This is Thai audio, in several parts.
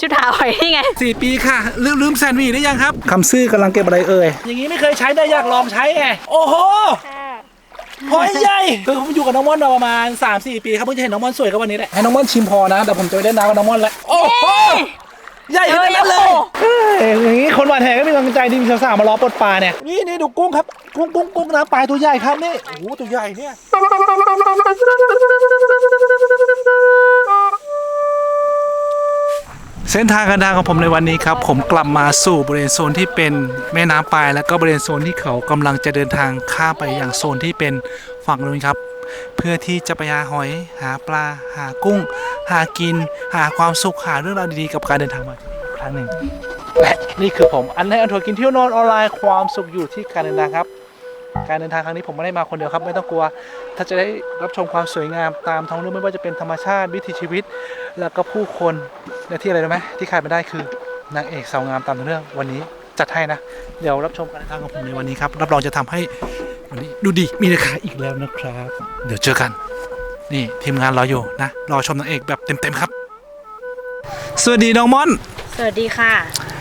ชุดหาหอยนี่ไง สี่ปีค่ะ ลืมลืมแซนด์วิชได้ยังครับ คำซื่อกำลังเก็บอะไรเอ่ย อย่างนี้ไม่เคยใช้ได้อยากลองใช้ไงโอ้โหหอยใหญ่คือผมอยู่กับน้องม่อนมาประมาณ 3-4 ปีครับเพิ่งจะเห็นน้องม่อนสวยกับวันนี้แหละให้น้องม่อนชิมพอนะเดี๋ยวผมจะไปเล่นน้ำกับน้องม่อนแล้วโอ้โหใหญ่ขนาดนั้นเลยเฮ้ยอย่างนี้คนหวานแหก็มีกำลังใจดีมีสาวๆมารอปลดปลาเนี่ยนี่นี่ดูกุ้งครับกุ้งกุ้งกุ้งนะปลาตัวใหญ่ครับนี่โอ้โหตัวใหญ่เนี่ย เส้นทางการเดินทางของผมในวันนี้ครับ ผมกลับมาสู่บริเวณโซนที่เป็นแม่น้ำปลาย แล้วก็บริเวณโซนที่เขากำลังจะเดินทางข้ามไปอย่างโซนที่เป็นฝั่งนู้นครับ เพื่อที่จะไปหาหอยหาปลา หากุ้ง หากิน หาความสุขหาเรื่องราวดีๆกับการเดินทางมาครั้งหนึ่งและนี่คือผมอันให้อันทัวร์กินเที่ยวนอนออนไลน์ความสุขอยู่ที่การเดินทางครับ การเดินทางครั้งนี้ผมไม่ได้มาคนเดียวครับ ไม่ต้องกลัว ถ้าจะได้รับชมความสวยงามตามท้องเรื่องไม่ว่าจะเป็นธรรมชาติวิถีชีวิต แล้วก็ผู้คนและที่อะไรรู้ไหมที่ขาดไม่ได้คือนางเอกสาวงามตามเรื่องวันนี้จัดให้นะ เดี๋ยวรับชมการเดินทางของผมในวันนี้ครับ รับรองจะทำให้วันนี้ดูดีมีราคาอีกแล้วนะครับ เดี๋ยวเจอกัน นี่ทีมงานรออยู่นะรอชมนางเอกแบบเต็มๆครับ สวัสดีน้องม่อน สวัสดีค่ะ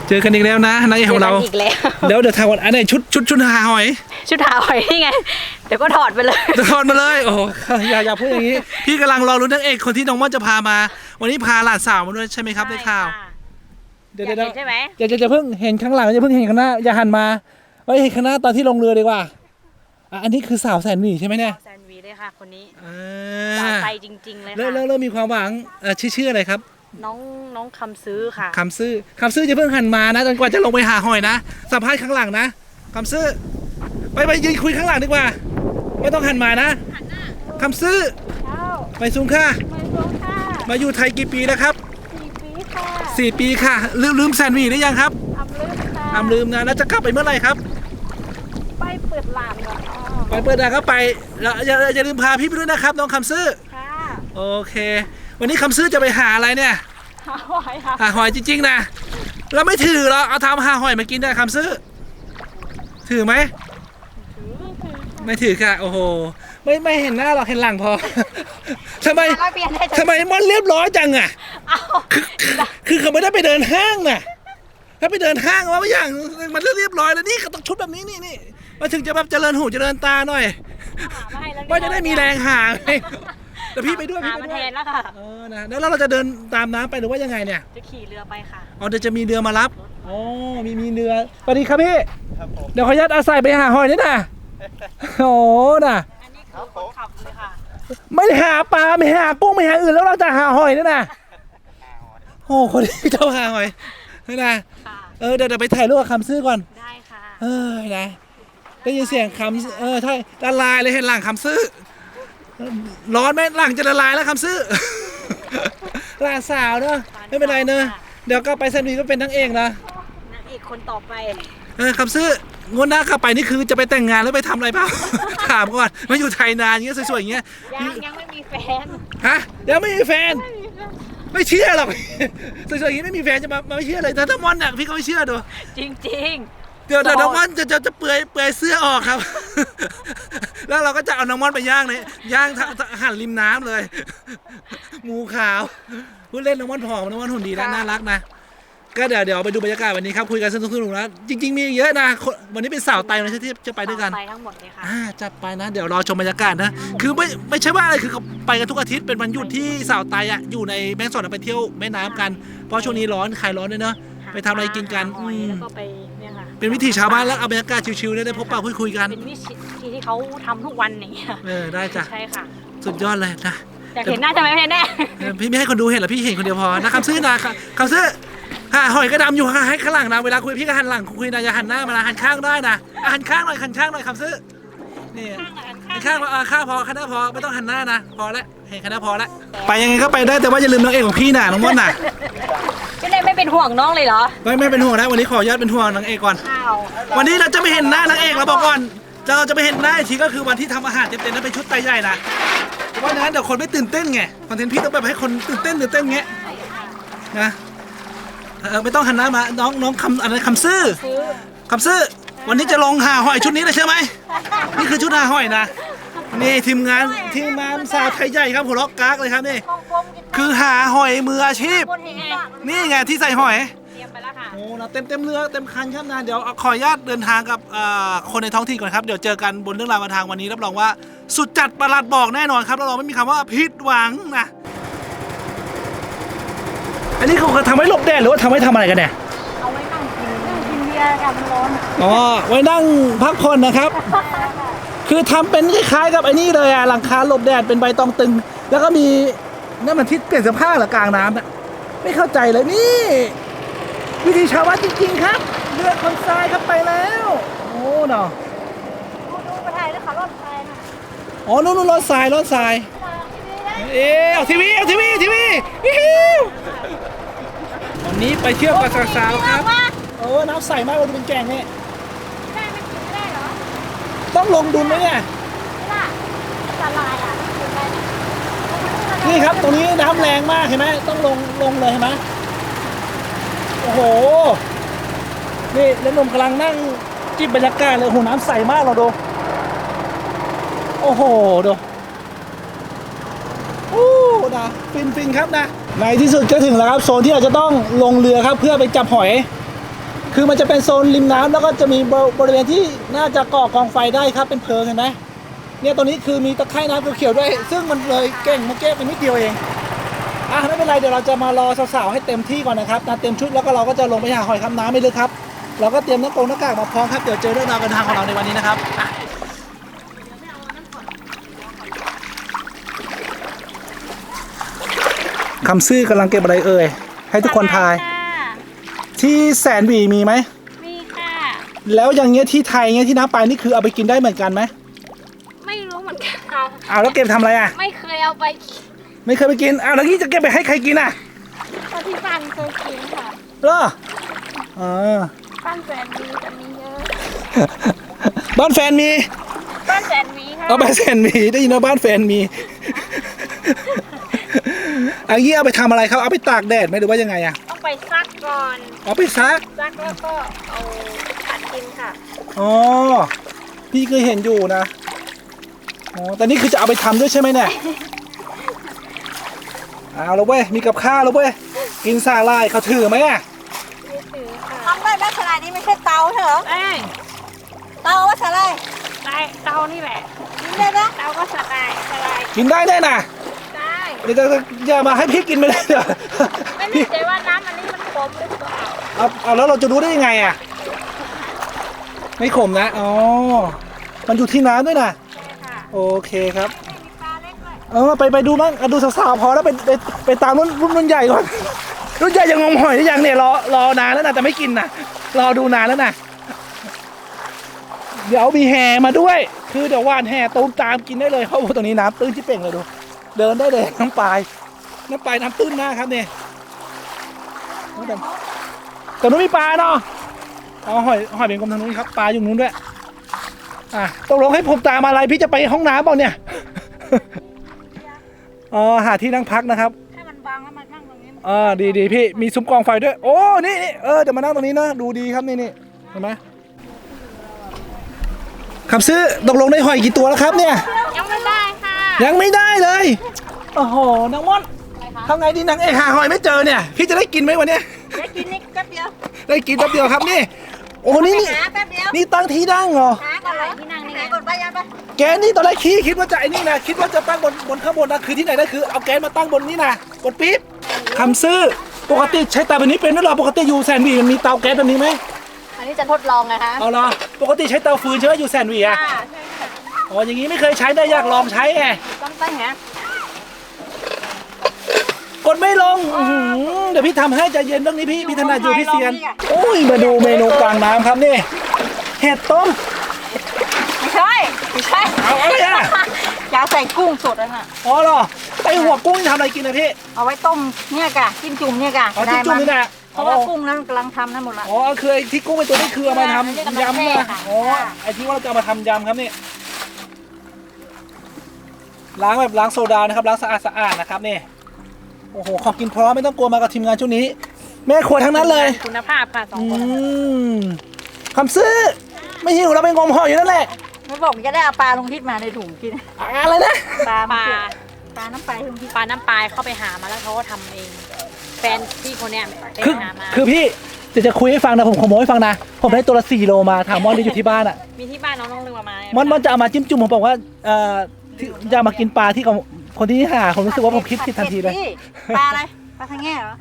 เจอกันอีกแล้วนะนางเอกของเราจกันอีกแล้วเดี๋ยวเดี๋ยวทางวันอันไหนชุดชุดชุดหาหอยชุดหาหอยนี่ไง เดี๋ยวก็ถอดไปเลยถอดมาเลยโอ้โหอย่าอย่าพูดอย่างนี้ พี่กำลังรอรุ้นนางเอกคนที่น้องม่อนจะพามา วันนี้พาหลานสาวมาด้วยใช่ไหมครับได้ข่าวใช่ค่ะเดี๋ยวอยากเดี๋ยวเห็นใช่ไหมอย่าจะจะเพิ่งเห็นข้างหลังอย่าเพิ่งเห็นข้างหน้าอย่าหันมาไว้เห็นข้างหน้าตอนที่ลงเรือดีกว่าอะอันนี้คือสาวแสนหวีใช่ไหมเนี่ยแซนวีเลยค่ะ คนนี้อ่สาวาไทยจริง ๆ เลยเริ่มค่ะเริ่มเริ่มมีความหวังเอ่อชื่อชื่ออะไรครับ น้องน้องคำซื้อค่ะ คำซื่อคำซื่อจะเพิ่งหันมานะจนกว่าจะลงไปหาหอยนะสัมภาษณ์ข้างหลังนะคำซื่อไปไปยืนคุยข้างหลังดีกว่า ไม่ต้องหันมานะคำซื่อเช้าไปซุงค่ะไปสวงค่ะ มาอยู่ไทยกี่ปีแล้วครับสี่ปีค่ะสี่ปีค่ะลืมลืมแซนด์วิชได้ยังครับอำลึกค่ะอำลืมนะแล้วจะกลับไปเมื่อไหร่ครับ ไปเปิดหลานก่อนอ๋อไปเปิดดาก็ไปแล้วอย่าอย่าลืมพาพี่ไปด้วยนะครับน้องคำซื่อค่ะโอเค วันนี้คำซื่อจะไปหาอะไรเนี่ยหาหอยค่ะหาหอยจริงๆนะแล้วไม่ถือหรอกเอาทำหาหอยมากินได้คำซื่อถือไหมถือถือไม่ถือค่ะ โอ้โห ไม่ไม่เห็นหน้าหรอกเห็นหลังพอทำไมร้อยเปลี่ยนได้ทำไมมอนเรียบร้อยจังอะเอาคือคือเขาไม่ได้ไปเดินห้างน่ะ ถ้าไปเดินห้างว่าไม่อย่างมันเรียบร้อยแล้วนี่ก็ต้องชุดแบบนี้นี่นี่มาถึงจะแบบเจริญหูเจริญตาหน่อยหามาให้แล้วว่าจะได้มีแรงหาไงแต่พี่ไปด้วยหาพี่ไปมาด้แทวยนแล้วค่ะ เออนะแล้วเราจะเดินตามน้ำไปหรือว่ายังไงเนี่ยจะขี่เรือไปค่ะ อ๋อเดี๋ยวจะมีเรือมารับอ๋อมีมีเรือสวัสดีครับพี่เดี๋ยวขออนุญาตอาศัยไปหาหอยนี่นะโอ้น่ะ อันนี้คือคนขับเลยค่ะ ไม่ได้หาปลาไม่หากุ้งไม่หาอื่นแล้วเราจะหาหอยนี่นะโอ้คนที่จะหาหอยนี่นะค่ะ เออเดี๋ยวเดี๋ยวไปถ่ายรูปกับคำซื้อก่อน ได้ค่ะ เออนะได้ยินเสียงคำเออใช่ละลายเลยเห็นหลังคำซื้อ ร้อนไหมหลังจะละลายแล้วคำซื้อ หลานสาวเนอะไม่เป็นไรเนอะเดี๋ยวก็ไปสนีก็เป็นทั้งเองนะนางเอกคนต่อไปเออคำซื้องวดหน้ากลับไปนี่คือจะไปแต่งงานแล้วไปทำอะไรเปล่า ถามก่อนมาอยู่ไทยนานอย่างเงี้ยสวยๆอย่างเงี้ยยังยังไม่มีแฟนฮะเดี๋ยวไม่มีแฟน ไม่เชื่อหรอกสวยๆอย่างงี้ไม่มีแฟนจะมามาไม่เชื่อเลยแต่ถ้ามอนเนี่ยพี่ก็ไม่เชื่อดูจริง เดี๋ยวเดี๋ยวโสดน้องม่อนจะจะจะเปลือยเปลือยเสื้อออกครับ แล้วเราก็จะเอาน้องม่อนไปย่างเลยย่างทะทะหั่นริมน้ำเลย หมูขาวพูดเล่นน้องม่อนผอมน้องม่อนหุ่นดีและน่ารักนะ ก็เดี๋ยวเดี๋ยวไปดูบรรยากาศวันนี้ครับคุยกันสนุกสนุกนะจริง ๆ มีเยอะนะคนวันนี้เป็นสาวไตนะที่จะๆไปด้วยกัน ไปทั้งหมดเลยค่ะ อ่าจัดไปนะ เดี๋ยวรอชมบรรยากาศนะ คือไม่ไม่ใช่ว่าอะไรคือเขาไปกันทุกอาทิตย์เป็นวันหยุดที่สาวไตอะอยู่ในแม่งสอดไปเที่ยวแม่น้ำกัน เพราะช่วงนี้ร้อนคลายร้อนด้วยเนอะไปทำอะไรกินกันหาหอยอืม แล้วก็ไป เนี่ยค่ะเป็นวิถีชาวบ้านแล้วเอาบรรยากาศชิวๆเนี่ยได้พบปะพูดคุยกันเป็นวิธีที่เขาทำทุกวันอย่างเงี้ยเออได้จ้ะใช่ค่ะสุดยอดเลยนะอยากเห็นหน้าใช่ไหมแน่เออพี่ไม่ให้คนดูเห็นหรอกพี่เห็นคนเดียวพอนะคำซื่อนะคำซื่อหาหอยก็ดำอยู่ให้ข้างหลังนะเวลาคุยพี่ก็หันหลังคุยนะอย่าหันหน้ามานะหันข้างได้นะอะหันข้างหน่อยหันข้างหน่อยคำซื่อนี่หัน ข้างพออ่าข้างพอข้างหน้าพอไม่ต้องหันหน้านะ พอแล้วเห็นข้างหน้าพอแล้วไปยังไงก็ไปได้แต่ว่าอย่าลืมน้องเอกของพี่น่ะน้องม่อนน่ะๆก็เลยไม่เป็นห่วงน้องเลยเหรอไม่ไม่เป็นห่วงนะวันนี้ขออนุญาตเป็นห่วงนางเอกก่อน อ้าววันนี้เราจะไม่เห็นหน้านางเอกเราบอกก่อนเราจะไปเห็นหน้าอีกทีก็คือวันที่ทำอาหารเต็มๆนั้นเป็นชุดไตใหญ่นะเพราะฉะนั้นเดี๋ยวคนไม่ตื่นเต้นไงคอนเทนต์พี่ต้องแบบให้คนตื่นเต้นตื่นเต้นเงี้ยนะเออไม่ต้องหันหน้ามาน้องน้องคำอะไรคำซื่อซื้อคำซื่อ วันนี้จะลงหาหอยชุดนี้เลยใช่ไหมนี่คือชุดหาหอยนะนี่ทีมงานทีมงานสาวไทยใหญ่ครับหัวเราะกากเลยครับนี่กลมๆคือหาหอยมืออาชีพคนเห็นไงนี่ไงที่ใส่หอยเตรียมไปแล้วค่ะโอ้นะเต็มเต็มเรือเต็มคันครับนะเดี๋ยวขออนุญาตเดินทางกับเอ่อคนในท้องถิ่นก่อนครับเดี๋ยวเจอกันบนเรื่องราวการทางวันนี้รับรองว่าสุดจัดประหลัดบอกแน่นอนครับรับรองไม่มีคำว่าผิดหวังนะอันนี้เขาทำไว้หลบแดดหรือว่าทำไว้ทำอะไรกันเนี่ย เอาไว้นั่งกิน นั่งกินเบียร์ค่ะมันร้อนอ๋อไว้นั่งพักผ่อนนะครับ คือทำเป็นคล้ายๆกับไอ้นี่เลยอะหลังคาหลบแดดเป็นใบตองตึง แล้วก็มีนั่นมันทิศเปลี่ยนเสภาพเหรือกลางน้ำอะไม่เข้าใจเลยนี่ วิธีชาวบ้านจริงๆครับ เลือกคนทรายครับไปแล้ว โอ้เนาะดูดูไปถ่ายแล้วค่ะรถไฟน่ะอ๋อนู่นนู่นรถทรายรถทรายเอ๊ะเอาทีวีเอาทีวีทีวีวิววันนี้ไปเที่ยวกับสาวๆครับ โอ้น้ำใสมากเลยเป็นแกงเนี่ยได้ไม่กินไม่ได้เหรอต้องลงดุลไหมเนี่ยไม่ได้ละลายอะกินได้ไหมนี่ครับตรงนี้น้ำแรงมากเห็นไหมต้องลงลงเลยเห็นไหมโอ้โห นี่แล้วหนุ่มกำลังนั่งจิบบรรยากาศเลยโอ้โหน้ำใสมากเราดูโอ้โหดูโอ้นะฟินฟินครับนะในที่สุดก็ถึงแล้วครับโซนที่เราจะต้องลงเรือครับเพื่อไปจับหอย คือมันจะเป็นโซนริมน้ำแล้วก็จะมีบริเวณที่น่าจะก่อกองไฟได้ครับเป็นเพลิงเห็นไหมเนี่ยตรงนี้คือมีตะไคร่น้ำเขียวๆด้วย ซึ่งมันเลยเก่งมาแก้เป็นนิดเดียวเองอะไม่เป็นไรเดี๋ยวเราจะมารอสาวๆให้เต็มที่ก่อนนะครับนะเต็มชุดแล้วก็เราก็จะลงไปหาหอยคำน้ำไม่ลึกครับ เราก็เตรียมน้ากงหน้ากากมาพร้อมครับเดี๋ยวเจอเรื่องราวการทางของเราในวันนี้นะครับคำซื่อกำลังเก็บอะไรเอ่ยให้ทุกคนทาย ที่แสนหวีมีไหม มีค่ะ แล้วอย่างเงี้ยที่ไทยเงี้ยที่น้ำปลายนี่คือเอาไปกินได้เหมือนกันไหมไม่รู้เหมือนกันค่ะอ้าวแล้วเก็บทำอะไรอะ ไม่เคยเอาไปกินไม่เคยไปกินอ้าวแล้วนี่จะเก็บไปให้ใครกินอะเพราะที่บ้านเคยกินค่ะเหรอเออบ้านแสนมีจะมีเยอะบ้านแฟนมีบ้านแสนมีค่ะเอาบ้านแฟนมีได้ยินว่าบ้านแฟนมี อันนี้เอาไปทำอะไรครับ เอาไปตากแดดไหมหรือว่ายังไงอะต้องไปซักก่อน เอาไปซัก ซักแล้วก็เอาผัดกินค่ะ อ๋อ พี่เคยเห็นอยู่นะ อ๋อ แต่นี่คือจะเอาไปทำด้วยใช่ไหมเนี่ย เอาแล้วเว้ย มีกับข้าวแล้วเว้ย กินสาลายเขาถือไหมอะไม่ถือค่ะทำได้ลักษณะนี้ไม่ใช่เตาใช่เหรอเอ้ยเตาว่าอะไรได้เตานี่แหละกินได้ไหมเตาก็สลายสลายกินได้แน่น่ะได้ เดี๋ยวจะอย่ามาให้พี่กินไม่ได้เดี๋ยวไม่แน่ใจว่าน้ำอันนี้มันขมหรือเปล่าเอาเอาแล้วเราจะรู้ได้ยังไงอะ ไม่ขมนะ อ๋อ มันอยู่ที่น้ำด้วยนะ ใช่ค่ะโอเคครับมีปลาเล็กด้วยเออไปไปดูบ้างเอาดูสาวๆพอแล้วไปไปไปตามรุ่นรุ่นรุ่นใหญ่ก่อน รุ่นใหญ่ยังงมหอยหรือยังเนี่ยรอรอนานแล้วนะแต่ไม่กินนะรอดูนานแล้วนะเดี๋ยวมีแห่มาด้วย คือเดี๋ยวว่านแห่ตูมตามกินได้เลยเพราะว่าตรงนี้น้ำตื้นที่เป่งเลยดู เดินได้เลยน้ำปลาย น้ำปลายน้ำตื้นมากครับเนี่ยโอ้แต่แต่นู้นมีปลาเนาะอ๋อหอยหอยเป็นกลมทางนู้นครับปลาอยู่นู้นด้วยอะตกลงให้ผมตามอะไรพี่จะไปห้องน้ำเปล่าเนี่ยอ๋อหาที่นั่งพักนะครับให้มันบางแล้วมันข้างตรงนี้มันอ่าดีดีพี่มีซุ้มกองไฟด้วย โอ้นี่นี่เออเดี๋ยวมานั่งตรงนี้นะดูดีครับนี่นี่เห็นไหมครับซื้อตกลงได้หอยกี่ตัวแล้วครับเนี่ยยังไม่ได้ค่ะ ยังไม่ได้เลย โอ้โหนางม่อนทำไงดีนางเอกหาหอยไม่เจอเนี่ย พี่จะได้กินไหมวันเนี้ยได้กินนี่แป๊บเดียวได้กินแป๊บเดียวครับนี่ โอ้นี่นี่หาแป๊บเดียวนี่ตั้งที่นั่งเหรอ หาก่อนเลยที่นั่งนี่ไหไงนกดไปยังไปแกนนี่ตอนแรกคิดคิดว่าจะไอ้นี่นะคิดว่าจะตั้งบนบนข้างบนนะคือที่ไหนได้คือเอาแกนมาตั้งบนนี่นะบนปี๊บคำซื้อปกติใช้เตาแบบนี้เป็นไหมหรอปกติอยู่แซนด์วีมันมีเตาแก๊สแบบนี้ไหมอันนี้จะทดลองนะคะเอาเหรอปกติใช้เตาฟืนใช่ไหมอยู่แซนด์วีอะค่ะใช่ค่ะ อ๋ออย่างนี้ไม่เคยใช้ได้อยากลองใช้ไงต้องตั้งฮะกดไม่ลงอื้อหือเดี๋ยวพี่ทำให้ใจเย็นเรื่องนี้พี่พี่ถนัดอยู่พี่เซียนโอ้ยมาดูเมนูกลางน้ำครับนี่เห็ดต้ม ไม่ใช่ไม่ใช่เอาอะไรอะ อยากใส่กุ้งสดอะค่ะอ๋อเหรอไอหัวกุ้งนี่ทำอะไรกินนะพี่เอาไว้ต้มเนี่ยกะจิ้มจุ่มเนี่ยกะอ๋อจิ้มจุ่มนี่นะเพราะว่ากุ้งนั้นกำลังทำนั่นหมดละ อ๋อคือไอ้ที่กุ้งเป็นตัวนี้คือเอามาทำยำแม่นะค่ะอ๋อไอ้ที่ว่าเราจะเอามาทำยำครับนี่ ล้างแบบล้างโซดานะครับล้างสะอาดสะอาดนะครับนี่โอ้โหของกินพร้อมไม่ต้องกลัวมากับทีมงานช่วงนี้ แม่ครัวทั้งนั้นเลยคุณภาพค่ะสองอืคนมคำซื้อ ไม่หิวเราไปงมหอยอยู่นั่นแหละไม่บอกจะได้เอาปลาลงทิศมาในถุงกิน อะไรนะปลาปลาเกี่ยวปลาน้ำปลาคุณพี่ปลาน้ำปลายเข้าไปหามาแล้วเขาก็ทำเอง แฟนพี่คนเนี้ยไปคือหามาคือพี่จะจะคุยให้ฟังนะผมขโมยให้ฟังนะ ผมได้ตัวละ4โลมาถามมอนที่อยู่ที่บ้านอะมีที่บ้านน้องน้องลืมเอามามันมันจะเอามาจิ้มจุ่มผมบอกว่าเอ่อ ที่จะเอามากินปลาที่เขาคนที่หาผมรู้สึกว่าผมคิดผิดทันทีเลยปลาอะไรปลาทางแง่เหรอ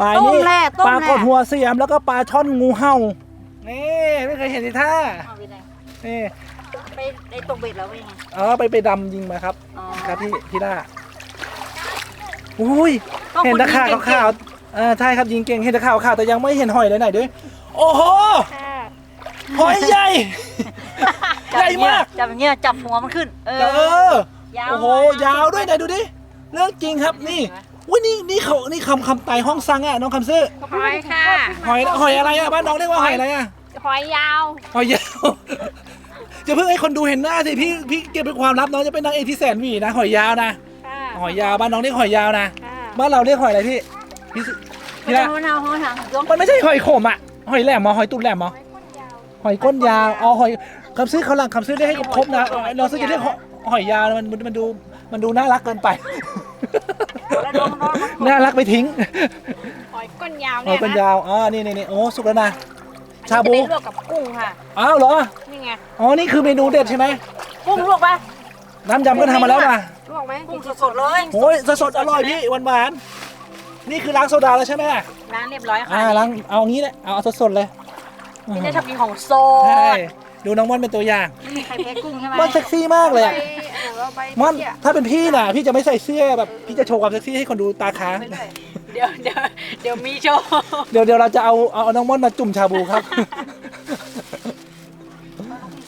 ปลาต้มนี่แร่ต้มปลาแร่กดหัวเสียมแล้วก็ปลาช่อนงูเห่านี่ไม่เคยเห็นในท่าเอาไปไหนนี่ไปไอ้ตกเบ็ดแล้วเป็นไงเออไปไปดำยิงมาครับอ๋อครับพี่พี่ล่าอุ้ยก็คุณเห็นตะขาบยิงเก่งๆขาวๆเออใช่ครับยิงเก่งเห็นตะขาบขาวแต่ยังไม่เห็นหอยเลยไหนด้วยโอ้โห หอยใหญ่ใหญ่มากจับอย่างเงี้ยจับหัวมันขึ้น เอเอออโอ้โห ยาวด้วยไหนดูดิ เรื่องจริงครับนี่อุ้ยนี่นี่เขานี่คำคำไตห้องซังอะน้องคำซื้อ หอยค่ะหอยหอยอะไรอะบ้านน้องเรียกว่าหอยอะไรอะ หอยยาวหอยยาวจะเพิ่งให้คนดูเห็นหน้าสิพี่พี่เก็บเป็นความลับน้องจะเป็นนางเอกที่แสนหวีนะหอยยาวนะ ค่ะหอยยาวบ้านน้องเรียกหอยยาวนะค่ะบ้านเราเรียกหอยอะไรพี่พี่สุพี่เดี๋ยละวเอาเอาเอายกมันไม่ใช่หอยขมอะ หอยแหลมมอหอยตุ้นแหลมมอ หอยก้นยาวอ๋อหอยคำซื้อเขาหลังคำซื้อเรียกให้ครบๆนะเราซื้อจะเรียกหอยหอยยาวมันมันมันดูมันดูน่ารักเกินไปแล้วน้องน้องน่ารักไปทิ้งหอยก้นยาวหอเนี่ยยกันนะยาวอ๋อนี่นี่นี่โอ้สุกแล้วนะชาบูจะไปลวกกับกุ้งค่ะอ้าวเหรอนี่ไงอ๋อนี่คือเมนูเด็ดใช่ไหมกุ้งลวกปะน้ำยำก็ทำมาแล้วนะลวกไหมกุ้งสดๆเลยโอ้ยสดๆอร่อยพี่หวานๆนี่คือล้างโซดาแล้วใช่ไหมล้างเรียบร้อยค่ะอ่าล้างเอางี้แหละเอาเอาสดๆเลย พี่จะชอบกินของโซใช่ดดูน้องม่อนเป็นตัวอย่างไม่มีใครแพ้กุ้งใช่ไหมม่อนเซ็กซี่มากเลยอะเราไปม่อนถ้าเป็นพี่น่ะ พี่จะไม่ใส่เสื้อแบบพี่จะโชว์ความเซ็กซี่ให้คนดูตาค้างเดี๋ยวเดี๋ยวเดี๋ยวมีโชว์เดี๋ยวเดี๋ยวเราจะเอาเอาเอาน้องม่อนมาจุ่มชาบูครับ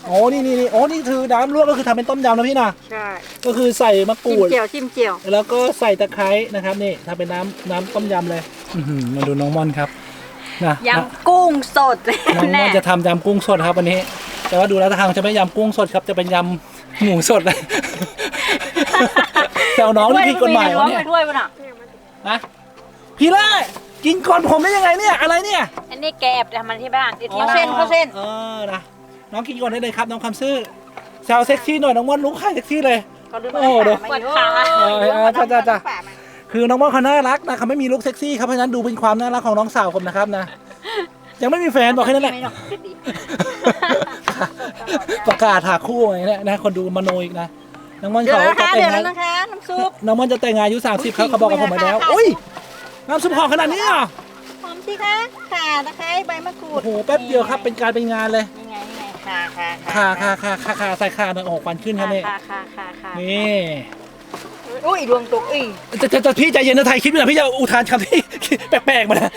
โอ้นี่นี่นี่โอ้นี่คือน้ำลวกก็คือทำเป็นต้มยำนะพี่นะใช่ก็คือใส่มะกจิ้รูมด เจียวจิ้มเจียวแล้วก็ใส่ตะไคร้นะครับนี่ทำเป็นน้ำน้ำต้มยำเลยอื้อหือมาดูน้องม่อนครับ นะยำกุ้งสดน้องม่แน่อนจะทำยำกุ้งสดครับวันนี้ แต่ว่าดูแล้วทางจะไม่ยำกุ้งสดครับจะเป็นยำหมูสดเลยแซวน้องนี่ผิดกฎหมายวะเนี่ยถ้วยมันอะนะพี่ล่ากินก่อนผมได้ยังไงเนี่ยอะไรเนี่ยอันนี้แกแอบทำมันที่บ้านที่ที่เขาบ้าเส้นเขาเส้น เออนะน้องกินก่อนได้เลยครับ น้องคำซื่อแซวเซ็กซี่หน่อยน้องม่อนลุกขายเซ็กซี่เลยเขาดูโอ้เดี๋ยวมาเยอะเออเออจ้าจ้าจ้า คือน้องม่อนเขาน่ารักนะเขาไม่มีลุคเซ็กซี่ครับเพราะฉะนั้นดูเป็นความน่ารักของน้องสาวผมนะครับนะ ยังไม่มีแฟนบอกแค่นั้นแหละไม่หรอกประกาศหาคู่อย่างเงี้ยนะคนดูมโนอีกนะน้องม่อนเดี๋ยวเขานะคะจะแต่เดี๋ยงวงานนะคะน้ำซุป น้องม่อนจะแต่งงานอายุ30ครับเขาบอกกับผมมาแล้วค่ะอุ้ยน้ำซุปหอมขนาดนี้เหรอหอมสิคะข่าตะไคร้ใบมะกรูโอ้ดโหแป๊บเดียวครับเป็นการเป็นงานเลยนี่ไงนี่ไงข่าข่าขาขาขาขาขาใส่ขาหน่อยโอ้โหควันขึ้นครับนี่ค่ะค่ะค่ะค่ะนี่ อุ้ยดวงตกอีจะจะจะพี่ใจเย็นนะไทยคลิปนี่นะพี่จะอุทานคำที่ แปลกๆมานะ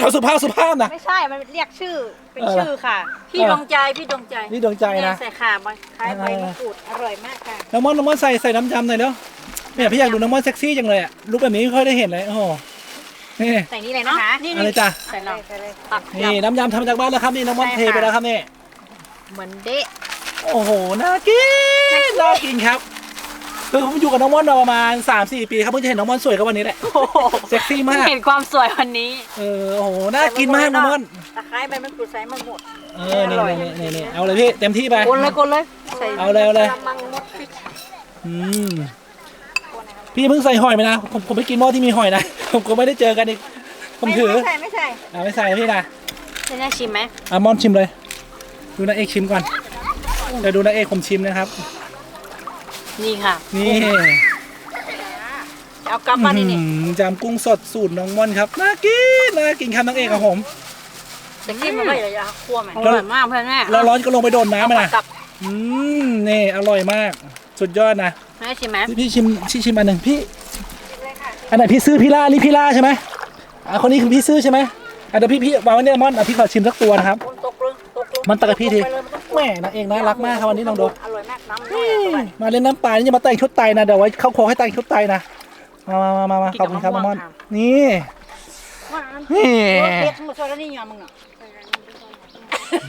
เอาสุภาพสุภาพนะ ไม่ใช่ มันเรียกชื่อ เป็นเออ ชื่อค่ะ พี่ดวงใจพี่ดวงใจนี่ดวงใจนะ ใส่ข่าใบคล้ายใบมะกรูดอร่อยมากค่ะ น้องม่อนน้องม่อนใส่ใส่น้ำยำหน่อยเนาะเนี่ยพี่อยากดูน้องม่อนเซ็กซี่จังเลยอะลุคแบบนี้ไม่ค่อยได้เห็นเลยโอ้โหนี่ใส่นี่เลยนะคะนี่อะไรจ้ะใส่เลยใส่เลยตักนี่น้ำยำทำจากบ้านแล้วครับนี่น้องม่อนเทไปแล้วครับนี่เหมือนเดะโอ้โหน่ากินน่ากินครับ คือผมอยู่กับน้องม่อนมาประมาณ 3-4 ปีครับเพิ่งจะเห็นน้องม่อนสวยกับวันนี้แหละโอ้โหเซ็กซี่มาก เห็นความสวยวันนี้ เออโอ้โหน่ากินมากน้องม่อนตะไคร้ใบมะกรูดใส่มาหมด เออนี่นี่นี่นี่เอาเลยพี่เต็มที่ไปคนเลยคนเลยใส่เอาเลยเอาเลยกระมังมดฟิชอืมพี่เพิ่งใส่หอยไปนะผมผมไปกินหม้อที่มีหอยนะผมก็ไม่ได้เจอกันอีกผมถือไม่ใส่ไม่ใส่อ่าไม่ใส่นะพี่นะจะได้ชิมไหมอะมอนชิมเลย ดูนาเอกชิมก่อนเดี๋ยวดูนาเอกผมชิมนะครับ นี่ค่ะนี่เอากลับมานี่นี่อื้อหือจำกุ้งสดสูตรน้องม่อนครับน่ากินน่ากินครับน้องเอกกับผมจะกินมาไม่เลยอะคั่วไหมอร่อยมากเพื่อนแม่เราร้อนก็ลงไปโดนน้ำไปนะกลับอืมนี่อร่อยมาก สุดยอดนะให้ชิมไหมพี่ชิมชิชิมอันหนึ่งพี่อันไหนพี่ซื้อพี่ล่านี่พี่ล่าใช่ไหมอะคนนี้คือพี่ซื้อใช่ไหมอะเดี๋ยวพี่พี่วางไว้เนี่ยมอนอะพี่ขอชิมสักตัวนะครับคนตกลงตกลงมันตักกับพี่ที ไปเลยมันต้องแม่นางเอกน่ารักมากครับวันนี้ลองดูอร่อยมากน้ำน้อยอร่อยมาเล่นน้ำปลานี่จะมาแต่งชุดไตนะเดี๋ยวไว้เข้าโครงให้แต่งชุดไตนะมามามามามาขอบคุณครับน้องมอนนี่นี่เผ็ดหมดซอยแล้วนี่ยมึงอะ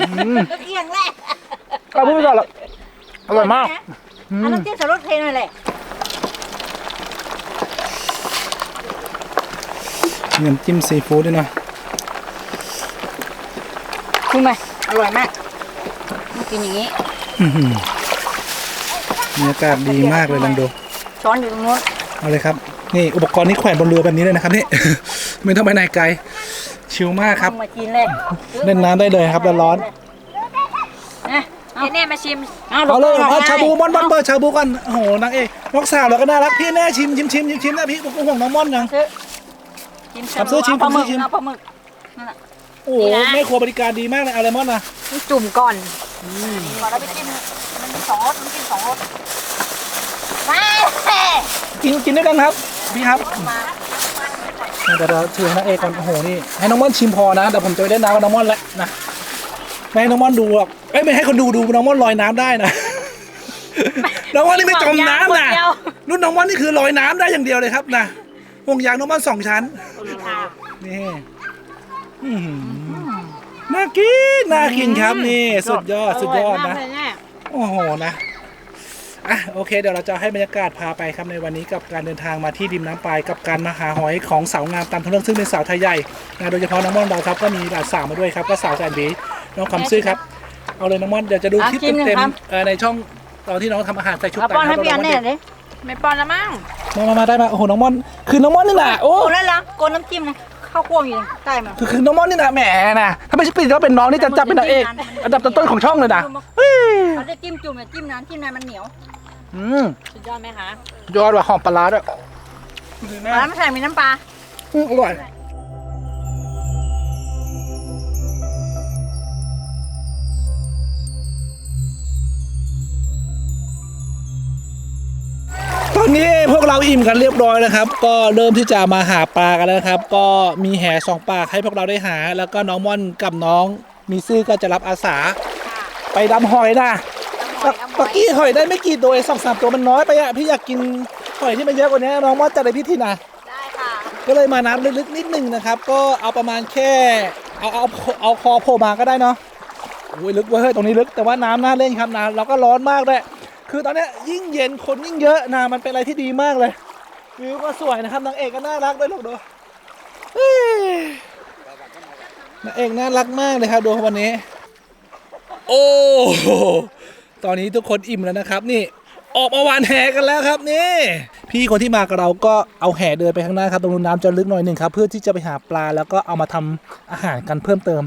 อืมก็เอียงแหละเอาพูดไปก่อนละอร่อยมากอือันมนั้นเจ๊สรสเทหน่อยแหละน้ำจิ้มซีฟู้ดด้วยนะคุณไหมอร่อยมาก กินอย่างนี้อื้อหือบรรยากาศดีมากเลยลองดูซ้อนอยู่ตรงนู้นเอาเลยครับ นี่อุปกรณ์นี่แขวนบนเรือแบบนี้เลยนะครับนี่ ไม่ต้องไปไหนไกล ชิลมากครับเอามากินเลยเล่นน้ำได้เลยครับร้อนนะเอาเน่มาชิมเอาๆเอาเลยลงเอาไปชาบูมอนมอนเปิดชาบูก่อนโอ้โหนางเอกน้องสาวเราก็น่ารักพี่แน่ชิมชิมชิมชิมชิมนะพี่ผมก็ห่วงน้องม่อนยังซื้อกินครับซื้อชิมเาปลาหมึกซื้อชิมเอาปลาหมึกนั่นแหละโอ้โหแม่ครัวบริการดีมากเลยเอาเลมอนนะจุ่มก่อน ก่อนเราไปกินมันมีสองรสมันกินสองรสมากินกินด้วยกันครับพี่ครับเดี๋ยวเราถือให้นางเอกก่อนโอ้โหนี่ให้น้องม่อนชิมพอนะแต่ผมจะไปเล่นน้ำกับน้องม่อนแล้วนะไม่ให้น้องม่อนดูหรอกเอ้ยไม่ให้คนดูดูน้องม่อนลอยน้ำได้นะน้องม่อนนี่ไม่จมน้ำนะเดียวรุ่นน้องม่อนนี่คือลอยน้ำได้อย่างเดียวเลยครับนะห่วงยางน้องม่อนสองชั้นนี่อื้อหือ น่ากินน่ากินครับนี่สุดยอดสุดยอดนะร่มากเลยเนี่ยโอ้โหนะอะโอเคเดี๋ยวเราจะให้บรรยากาศพาไปครับในวันนี้กับการเดินทางมาที่ริมน้ำปลายกับการมาหาหอยของสาวงามตามท้องเรื่องซึ่งเป็นสาวไทยใหญ่นะโดยเฉพาะน้องม่อนเราครับก็มีหลานสาวมาด้วยครับก็สาวแสนดีน้องคำซื่อครับเอาเลยน้องม่อนเดี๋ยวจะดูคลิปเต็มๆเอ่อในช่องตอนที่น้องทำอาหารใส่ชุดเอาไปป้อนให้ครับพี่อันน้องแน่ม่อนเลยไม่ปอนละมั้งมามามาได้มาโอ้โหน้องม่อนคือน้องม่อนนี่แหละโอ้โอ้แล้วล่ะโกนน้ำจิ้มนะ ข้าวคั่วอยู่ใต้มันคือคือน้องม่อนนี่นะแหมนะถ้าไม่ใช่ปีก็เป็นน้องนี่จะจับเป็นนางเอกอันดับต้นๆของช่องเลยนะเฮ้ยเขาจะจิ้มจุ่มเนี่ยจิ้มน้ำจิ้มน้ำมันเหนียวอืมสุดยอดไหมคะยอดว่ะหอมปลาร้าด้วยปลาไม่ใส่มีน้ำปลาอืมอร่อย ตอนนี้พวกเราอิ่มกันเรียบร้อยนะครับ ก็เริ่มที่จะมาหาปลากันแล้วนะครับ ก็มีแห่สองปากให้พวกเราได้หา แล้วก็น้องม่อนกับน้องมีซื่อก็จะรับอาสา ไปดำหอยนะปกปกกี้หอยได้ไม่กี่ตัวเองสองสามตัวมันน้อยไปอะพี่อยากกินหอยที่มันเยอะกว่านี้น้องม่อนจัดเลยพี่ทีนะได้ค่ะ ก็เลยมาน้ำลึกๆนิดนึงนะครับ ก็เอาประมาณแค่เอาเอาเอาคอโผล่มาก็ได้เนาะโอ้ยลึกเว้ยตรงนี้ลึกแต่ว่าน้ำน่าเล่นครับน้ำเราก็ร้อนมากด้วย คือตอนนี้ยิ่งเย็นคนยิ่งเยอะนะมันเป็นอะไรที่ดีมากเลย วิวก็สวยนะครับนางเอกก็น่ารักด้วยลูกดูเฮ้ยนางเอกน่ารักมากเลยครับดูวันนี้ โอ้ตอนนี้ทุกคนอิ่มแล้วนะครับ นี่ออกมาหวานแหกันแล้วครับนี่ พี่คนที่มากับเราก็เอาแห่เดินไปข้างหน้าครับตรงนู้นน้ำจะลึกหน่อยหนึ่งครับเพื่อที่จะไปหาปลาแล้วก็เอามาทำอาหารกันเพิ่มเติม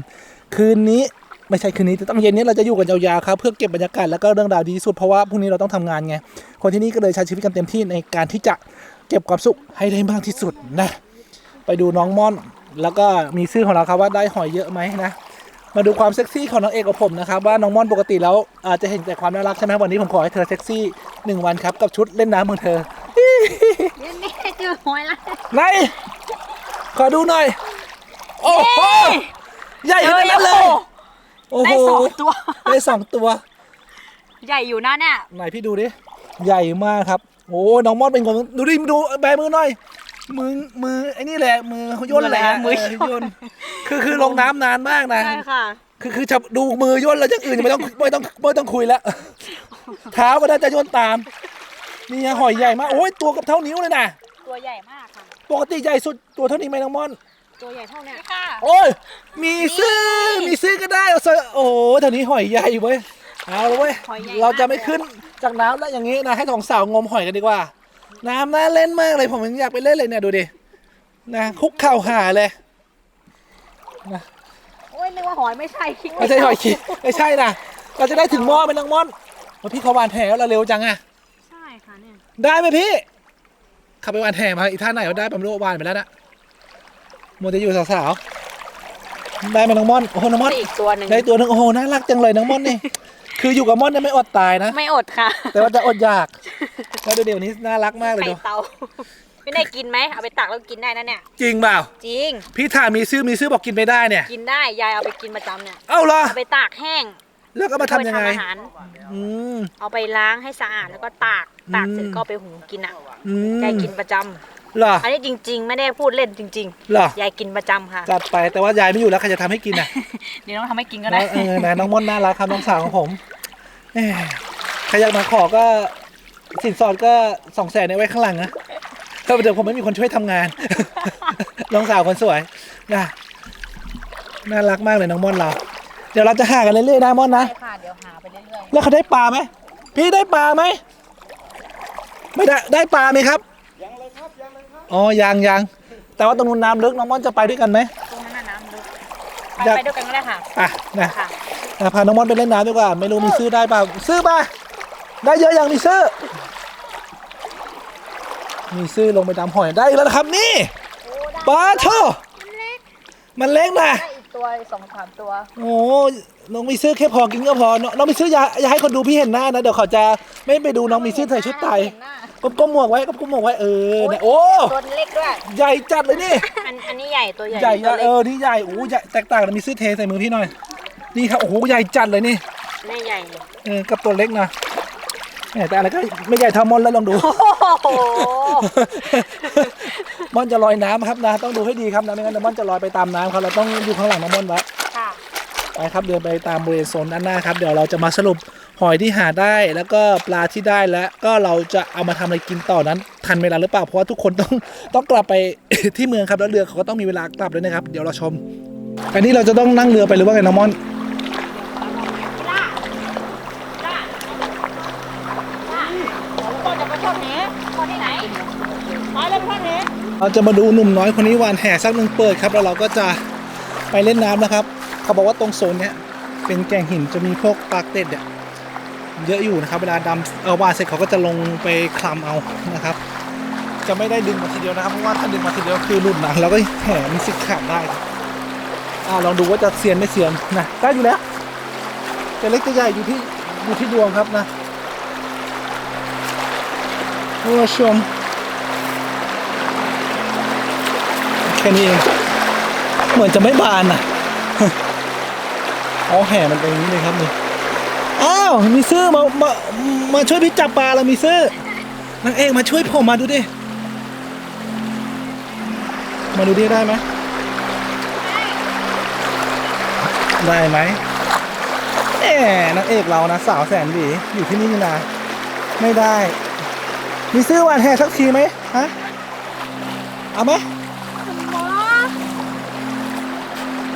คืนนี้ ไม่ใช่คืนนี้แต่ต้องเย็นนี้เราจะอยู่กันยาวๆครับเพื่อเก็บบรรยากาศแล้วก็เรื่องราวดีที่สุดเพราะว่าพรุ่งนี้เราต้องทำงานไงคนที่นี่ก็เลยใช้ชีวิตกันเต็มที่ในการที่จะเก็บความสุขให้ได้มากที่สุดนะไปดูน้องม่อนแล้วก็มีชื่อของเราครับว่าได้หอยเยอะไหมนะมาดูความเซ็กซี่ของน้องเอกกับผมนะครับว่าน้องม่อนปกติแล้วอาจจะเห็นแต่ความน่ารักใช่ไหมวันนี้ผมขอให้เธอเซ็กซี่หนึ่งวันครับกับชุดเล่นน้ำของเธอนี่นี่เจอหอยละไหนขอดูหน่อย โอ้โหใหญ่ขนาดนั้นเลย โอ้โหได้สองตัว ได้สองตัว ใหญ่อยู่นะเนี่ยไหนพี่ดูดิ ใหญ่มากครับ โอ้น้องม่อนเป็นคนดูดิดูแบมือหน่อย มือมือไอ้นี่แหละ มือย่นแหละมือเอย่นคือคือลงน้ำนานมากนะ ใช่ค่ะ คือคือจะดูมือย่นแล้วอย่างอื่นไม่ต้องไม่ต้องไม่ต้องคุยแล้วเท้าก็ได้จะย่นตาม นี่ฮะหอยใหญ่มาก โอ้ยตัวกับเท่านิ้วเลยนะ ตัวใหญ่มากค่ะ ปกติใหญ่สุดตัวเท่านี้ไหมน้องม่อน ตัวใหญ่เท่าเนี้ยค่ะโอ้ย มีซื้อ มีซื้อก็ได้เอาเซอร์โอ้โหเท่านี้หอยใหญ่เว้ย เอาเลยเว้ยหอยใหญ่เราจะไม่มากเลยขึ้นจากน้ำแล้วอย่างนี้นะ ให้สองสาวงมหอยกันดีกว่า น้ำน่าเล่นมากเลย ผมยังอยากไปเล่นเลยเนี่ยดูดิ นะคุกเข่าหาเลยโอ้ยนึกว่าหอยไม่ใช่คิดไม่ใช่หอยขีไม่ใช่นะ เราจะได้ถึงหม้อเป็นน้องม่อนว่าพี่เขาวานแหแล้วเราเร็วจังอะใช่ค่ะเนี่ย ได้ไหมพี่ขับไปวานแหมาอีกท่าไหนก็ได้ผมรู้ว่าวานไปแล้วนะ โมจะอยู่สาวๆได้ไหมน้องม่อนโอ้โหน้องม่อนอีกตัวหนึ่งได้ตัวหนึงโอ้โหน่ารักจังเลยน้องม่อนนี่ คืออยู่กับม่อนเนี่ยไม่อดตายนะ ไม่อดค่ะ แต่ว่าจะอดอยากแล้วดูเดี๋ยวนี้น่ารักมากเลยไข่ดูเตาไม่ได้กินไหมเอาไปตักแล้วกินได้นะเนี่ย จริงเปล่าจริง พี่ถ่ายมีซื้อมีซื้อบอกกินไม่ได้เนี่ย กินได้ยายเอาไปกินประจำเนี่ย เอ้าเหรอเอาไปตากแห้งแล้วก็มาทำยังไงเอาปอาหาร อืม เอาไปล้างให้สะอาดแล้วก็ตาก ตากเสร็จอืมก็เอาไปหุงกินอะอืม ยายกินประจำ เหรออันนี้จริง ๆ ไม่ได้พูดเล่นจริงเหรอ ๆ ยายกินประจำค่ะ จัดไปแต่ว่ายายไม่อยู่แล้วใครจะทำให้กินอะ เดี๋ยวต้องทำให้กินก็ได้เออนะน้องม่อนน่ารักครับน้องสาวของผมแหมใครอยากมาขอก็สินสอดก็สองแสนไว้ข้างหลังนะถ้าเดี๋ยวผมไม่มีคนช่วยทำงาน น้องสาวคนสวยนะน่ารักมากเลยน้องม่อนเรา เดี๋ยวเราจะหากันเรื่อยๆนะม่อนนะ ใช่ค่ะ เดี๋ยวหาไปเรื่อยแล้วเขาได้ปลาไหมพี่ได้ปลาไหมไม่ได้ได้ปลาไหมครับ อ๋อยังยังแต่ว่าตรงนู้นน้ำลึกน้องม่อนจะไปด้วยกันไหมตรงนั้นน่ะน้ำลึกไปอยากไปด้วยกันก็ได้ค่ะอะนะค่ะอะพาน้องม่อนไปเล่นน้ำดีกว่า ไม่รู้มีซื้อได้เปล่าซื้อมาได้เยอะยังมีซื้อ มีซื้อลงไปตามหอยได้อีกแล้วนะครับนี่ปลาเท่ามันเล็กนะได้อีกตัวสองสามตัว โอ้น้องมีซื้อแค่พอกินก็พอน้องน้องมีซื้ออย่าอย่าให้คนดูพี่เห็นหน้านะเดี๋ยวเขาจะไม่ไปดูน้องมีซื้อใส่ชุดไทยเห็นหน้า ก้มก้มหมวกไว้ก้มก้มหมวกไว้เออนะโอ้ตัวเล็กด้วยใหญ่จัดเลยนี่อันอันนี้ใหญ่ตัวใหญ่ใหญ่ตัวนะเล็เอกอนี่ใหญ่โอ้ใหญ่แตกต่างกันมีซื้อเทใส่มือพี่หน่อย นี่ครับโอ้โหใหญ่จัดเลยนี่ไม่ใหญ่เลยเออกับตัวเล็กนะแหมแต่อะไรก็ไม่ใหญ่เท่ามอนแล้วลองดูโอ้โหมอนจะลอยน้ำครับนะ ต้องดูให้ดีครับนะไม่งั้นเดี๋ยวมอนจะลอยไปตามน้ำครับเราต้องอยู่ข้างหลังน้ำมอนไว้ค่ะไปครับเดินไปตามบริเวณโซนด้านหน้าครับเดี๋ยวเราจะมาสรุป หอยที่หาได้แล้วก็ปลาที่ได้แล้วก็เราจะเอามาทำอะไรกินต่อนั้น ทันเวลาหรือเปล่าเพราะว่าทุกคนต้องต้องกลับไปที่เมืองครับแล้วเรือเขาก็ต้องมีเวลากลับด้วยนะครับ เดี๋ยวเราชม อันนี้เราจะต้องนั่งเรือไปหรือว่าไงน้องมอนตัวจะไปทอดแหนทอดที่ไหนมาเลยไปทอดแหนเราจะมาดูหนุ่มน้อยคนนี้วานแห่สักหนึ่งเปิดครับแล้วเราก็จะไปเล่นน้ำนะครับ เขาบอกว่าตรงโซนเนี้ยเป็นแก่งหินจะมีพวกปลาเต็ดเนี่ย เยอะอยู่นะครับเวลาดำเอาวานเสร็จเขาก็จะลงไปคลำเอานะครับ จะไม่ได้ดึงมาทีเดียวนะครับเพราะว่าถ้าดึงมาทีเดียวคือหลุดนะแล้วก็แห่มีสิขาดได้อ่าลองดูว่าจะเสียนไม่เสียนนะได้อยู่แล้วจะเล็กจะใหญ่อยู่ที่อยู่ที่ดวงครับนะผู้ชมแค่นี้เองเหมือนจะไม่บานอะอ๋อแห่มันเป็นอย่างนี้เลยครับนี่าวมีซื้อมามามาช่วยพี่จับปลาแล้วมีซื้อนางเอกมาช่วยผมมาดูดิ มาดูดิได้ไหมได้ไหมแหมนางเอกเรานะสาวแสนดีอยู่ที่นี่นี่นะไม่ได้ มีซื้อวานแห่สักทีไหมฮะเอาไหม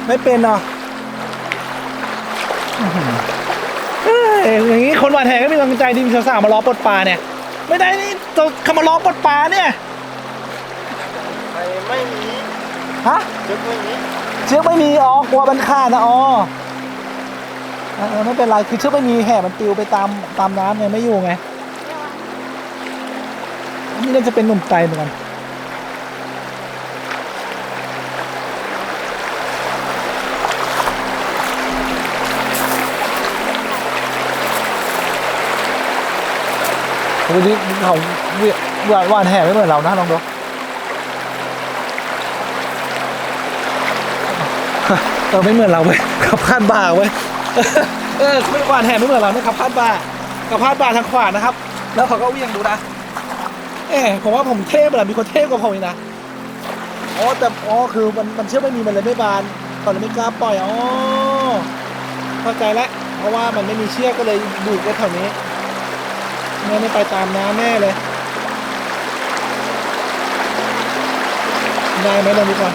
ไม่เป็นเนาะ อื้อหือเอ้ยอย่างนี้คนหวานแหก็มีกำลังใจดีมีสาวๆมาล้อปลดปลาเนี่ย ไม่ได้นี่จะเขามาล้อปลดปลาเนี่ยไม่มีฮะจึกไม่มีเชือกไม่มีอ๋อกลัวมันขาดนะอ๋อเออไม่เป็นไรคือเชือกไม่มีแห่มันปลิวไปตามตามน้ำไงไม่อยู่ไงนี่น่าจะเป็นหนุ่มไตเหมือนกัน ดูดิเขาเวียหวานหวานแห่ไม่เหมือนเรานะลองดูเออไม่เหมือนเราเว้ยขับพาดบ่าเว้ยเออไม่หวานแห่ไม่เหมือนเราเนี่ยขับพาดบ่าขับพาดบ่าทางขวานะครับ แล้วเขาก็เวี่ยงดูนะเออผมว่าผมเทพเลยมีคนเทพกว่าผมอีกนะอ๋อแต่อ๋อคือมันมันเชื่อไม่มีมันเลยไม่บานตอนเลยไม่กล้าปล่อยอ๋อเข้าใจแล้วเพราะว่ามันไม่มีเชือกก็เลยดูดไว้แถวนี้ แม่ไม่ไปตามน้ำแน่เลย ได้ไหมลองดูก่อน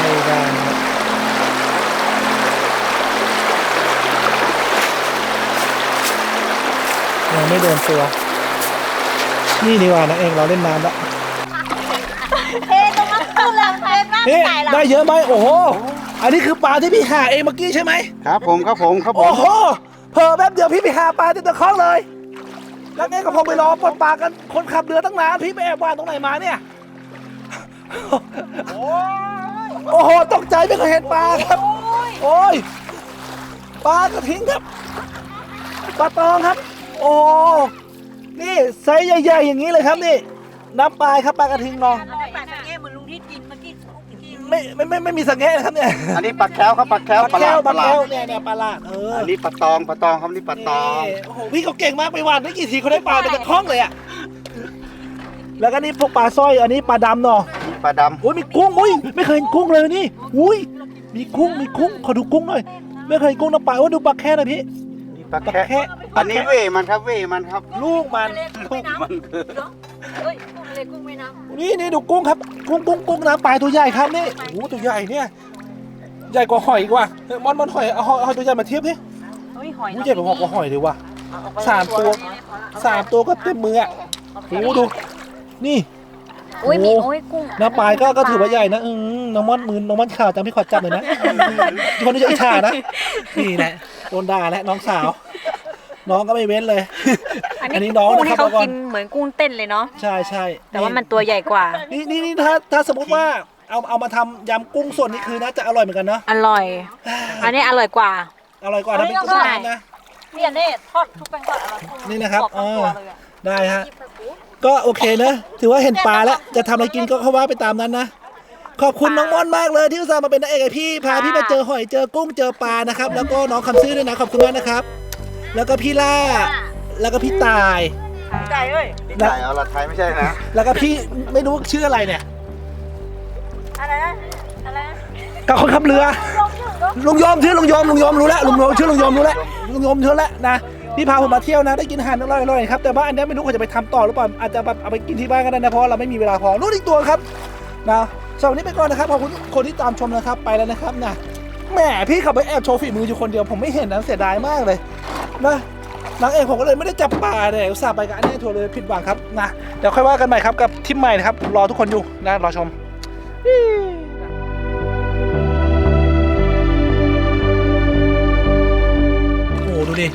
ไม่ได้นะครับยังไม่โดนตัว นี่ดีกว่านะเองเราเล่นน้ำแล้วเฮ้ตรงนั้นตู้แล้วเห็นไหมนี่ไก่ละได้เยอะไหมโอ้โห อันนี้คือปลาที่พี่หาเองเมื่อกี้ใช่ไหมครับผมครับผมครับผโอ้มโหเผลอแป๊บเดียวพี่ไปหาปลาติดตะคองเลย แล้วเองกับผมไปรอปลดปลากันคนขับเรือตั้งนานพี่ไปแอบวานตรงไหนมาเนี่ย โอ้โหตกใจไม่เคยเห็นปลาครับ โอ้ยปลากระทิงครับปลาตองครับ โอ้นี่ไซส์ใหญ่ๆอย่างนี้เลยครับนี่น้ำปลายครับปลากระทิงนองเอาไป ไม่ไม่ไม่ไม่มีสังเกตนะครับเนี่ยอันนี้ปลาแคล้วครับปลาแคล้วปลาแก้วปปลาลาแก้วลาดเนี่ยเนี่ยปลาลาดเอออันนี้ปลาตองปลาตองครับนี่ปลาตองนี่โอ้โหพี่เขาเก่งมากไปหวานได้กี่ทีเขาได้ปลาเป็นตะคล้องเลยอะแล้วก็นี่พวกปลาสร้อยอันนี้ปลาดำเนาะนี่ปลาดโอ้ยมีกุ้งอุ้ยไม่เคยเห็นกุ้งเลยนี่อุ้ยมีกุ้งมีกุ้งขอดูกุ้งหน่อยไม่เคยเห็นกุ้งน้ำปลาโอ้ยดูปลาแค่หน่อยพี่ำนี่ปลาปลาแค่แค่อันนี้เว่มันครับเว่มันครับ ลูกมัน ลูกมันคือเฮ้ยกุ้ง เลยกุ้งแม่น้ำนี่นี่ดูกุ้งครับ กุ้งกุ้งกุ้งน้ำปลาตัวใหญ่ครับนี่โอ้โหตัวใหญ่เนี่ย ใหญ่กว่าหอยอีกว่ะเฮ้ยมอนมอนหอยเอาหอยหอยตัวใหญ่มาเทียบดิเฮ้ยหอยอู้ใหญ่กว่าหอยกว่าหอยเลยว่ะ สามตัว สามตัวก็เต็มมืออะโอ้ดู นี่อุ้ยมีโอ้โอ้ยกุ้งน้าปลายก็ก็ถือว่าใหญ่นะอืมน้องมอนมือน้องมอนข่าวจำพี่ขอจับหน่อยนะทุกคนนี่จะอิจฉานะ นี่แหละโดนด่าแล้วน้องสาว น้องก็ไม่เว้นเลย อันนี้น้องกุ้งนะคที่รับเขาก่อนกินเหมือนกุ้งเต้นเลยเนาะใช่ใช่แต่ว่ามันตัวใหญ่กว่า นี่นี่นี่ถ้าถ้าสมมติว่าเอาเอามาทำยำกุ้งสดนี่คือน่าจะอร่อยเหมือนกันเนาะอร่อย อันนี้อร่อยกว่า อร่อยกว่าถ้าเป็นกุ้งสดนะนี่อันนี้ทอดทุกแป้งทอดอร่อยนี่นะครับกรอบทั้งตัวอ่า เลยอะได้ฮะ ก็โอเคนะ ถือว่าเห็นปลาแล้ว จะทำอะไรกินก็เข้าว่าไปตามนั้นนะ ขอบคุณน้องม่อนมากเลยที่อุตส่าห์มาเป็นนางเอกกับพี่ พาพี่มาเจอหอยเจอกุ้งเจอปลานะครับ แล้วก็น้องคำซื่อด้วยนะ ขอบคุณมากนะครับ แล้วก็พี่ล่า แล้วก็พี่ตายไก่เอ้ยใช่เอาละไทยไม่ใช่นะ แล้วก็พี่ไม่รู้ชื่ออะไรเนี่ยอะไรนะอะไรนะกับคนขับเรือลุงยอมชื่อลุงยอมลุงยอมรู้แล้วลุงยอมชื่อลุงยอมรู้แล้วลุงยอมชื่อแล้วนะพี่พาผมมาเที่ยวนะได้กินอาหารอร่อยๆครับแต่ว่าอันเนี้ยไม่รู้เขาจะไปทำต่อหรือเปล่าอาจจะแบบเอาไปกินที่บ้านก็ได้นะเพราะว่าเราไม่มีเวลาพอรู้อีกตัวครับนะสำหรับวันนี้ไปก่อนนะครับขอบคุณคนที่ตามชมนะครับไปแล้วนะครับนะแหมพี่ขับไปแอบโชว์ฝีมืออยู่คนเดียวผมไม่เห็นนะเสียดายมากเลย นะนางเอกผมก็เลยไม่ได้จับปลาเลยอุตส่าห์ไปกับอันนี้ทัวร์เลยผิดหวังครับนะเดี๋ยวค่อยว่ากันใหม่ครับกับทริปใหม่นะครับ รอทุกคนอยู่นะรอชมโอ้โหดูดิ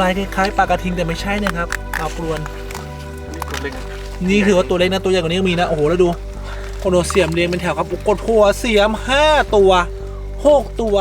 ลายคล้ายๆปลากระทิงแต่ไม่ใช่นะครับปลาปลวนนี่คือว่าตัวเล็กนะตัวใหญ่กว่านี้ก็มีนะโอ้โหแล้วดูโคโนเสียมเรียงเป็นแถวครับกดหัวเสียม5ตัว6ตัว